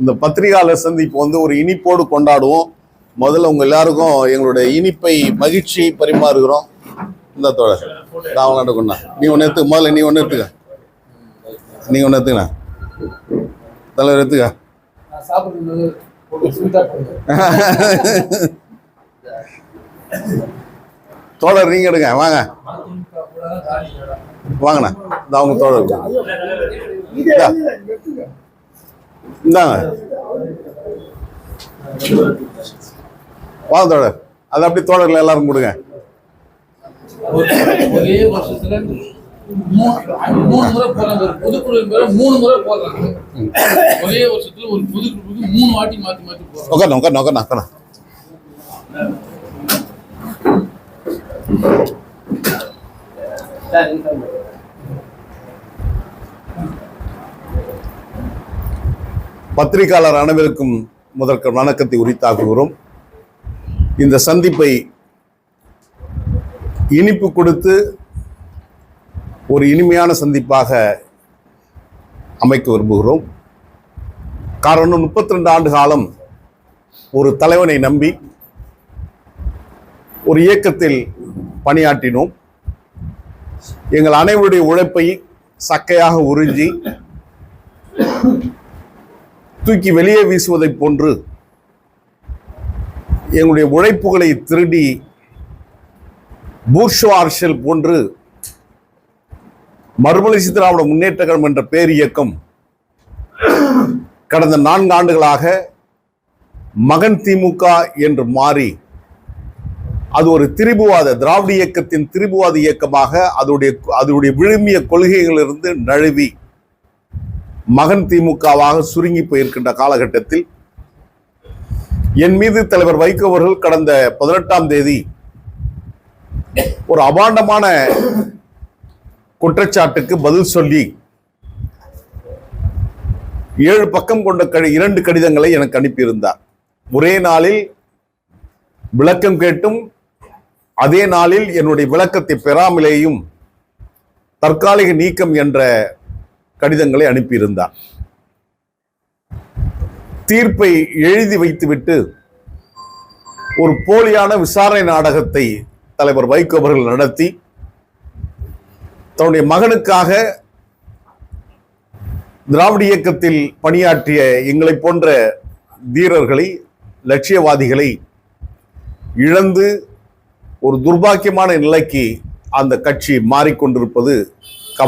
இந்த பத்திரிகையாளர் சந்திப்பு வந்து ஒரு இனிப்போடு கொண்டாடுவோம். முதல்ல உங்க எல்லாருக்கும் எங்களுடைய இனிப்பை மகிழ்ச்சி பரிமாறுகிறோம். இந்த தோழர். ராவலாண்ட கொண்டா. நீ ஒன்று எடுத்துக்க. முதல்ல நீ ஒன்று எடுத்துக்க. நீ ஒன்று எடுத்துக்கண்ணா. தலைவர் எடுத்துக்க. தோழர் நீங்க எடுங்க. வாங்க. வாங்கண்ணா. இந்த அவங்க தோழர். இந்தாங்க வாங்க தோழர். அது அப்படி தோழர்கள் எல்லாரும் கொடுங்க. ஒரு- வருஷத்துல மூணு மூணு முறை போடுறாங்க. ஒரு பொதுக்குழு பேர மூணு முறை போடுறாங்க. ஒரே வருஷத்துல ஒரு பொதுக்குழுக்கு மூணு வாட்டி மாத்தி மாத்தி போடுறாங்க. உட்காந்து உட்காந்து உட்காந்து உட்காந்து பத்திரிகையாளர் அனைவருக்கும் முதற்க வணக்கத்தை உரித்தாக்குகிறோம். இந்த சந்திப்பை இனிப்பு கொடுத்து ஒரு இனிமையான சந்திப்பாக அமைக்க விரும்புகிறோம். காரணம் முப்பத்தி ரெண்டு ஆண்டு காலம் ஒரு தலைவனை நம்பி ஒரு இயக்கத்தில் பணியாற்றினோம். எங்கள் அனைவருடைய உழைப்பை சக்கையாக உறிஞ்சி தூக்கி வெளியே வீசுவதைப் போன்று எங்களுடைய உழைப்புகளை திருடி பூர்ஷுவார்ஷல் போன்று மறுமலர்ச்சி திராவிட முன்னேற்ற கழகம் என்ற பேர் இயக்கம் கடந்த நான்கு ஆண்டுகளாக மகன் திமுக என்று மாறி அது ஒரு திரிபுவாத திராவிட இயக்கத்தின் திரிபுவாத இயக்கமாக அதனுடைய அதனுடைய விழுமிய கொள்கைகளிலிருந்து நழுவி மகன் திமுகவாக சுருங்கி போயிருக்கின்ற காலகட்டத்தில் என் மீது தலைவர் வைகோ அவர்கள் கடந்த பதினெட்டாம் தேதி ஒரு அபாண்டமான குற்றச்சாட்டுக்கு பதில் சொல்லி ஏழு பக்கம் கொண்ட கடி இரண்டு கடிதங்களை எனக்கு அனுப்பியிருந்தார். ஒரே நாளில் விளக்கம் கேட்டும் அதே நாளில் என்னுடைய விளக்கத்தை பெறாமலேயும் தற்காலிக நீக்கம் என்ற கடிதங்களை அனுப்பியிருந்தார் தீர்ப்பை எழுதி வைத்துவிட்டு ஒரு போலியான விசாரணை நாடகத்தை தலைவர் வைகோ அவர்கள் நடத்தி தன்னுடைய மகனுக்காக திராவிட இயக்கத்தில் பணியாற்றிய எங்களை போன்ற வீரர்களை லட்சியவாதிகளை இழந்து ஒரு துர்பாக்கியமான நிலைக்கு அந்த கட்சி மாறிக்கொண்டிருப்பது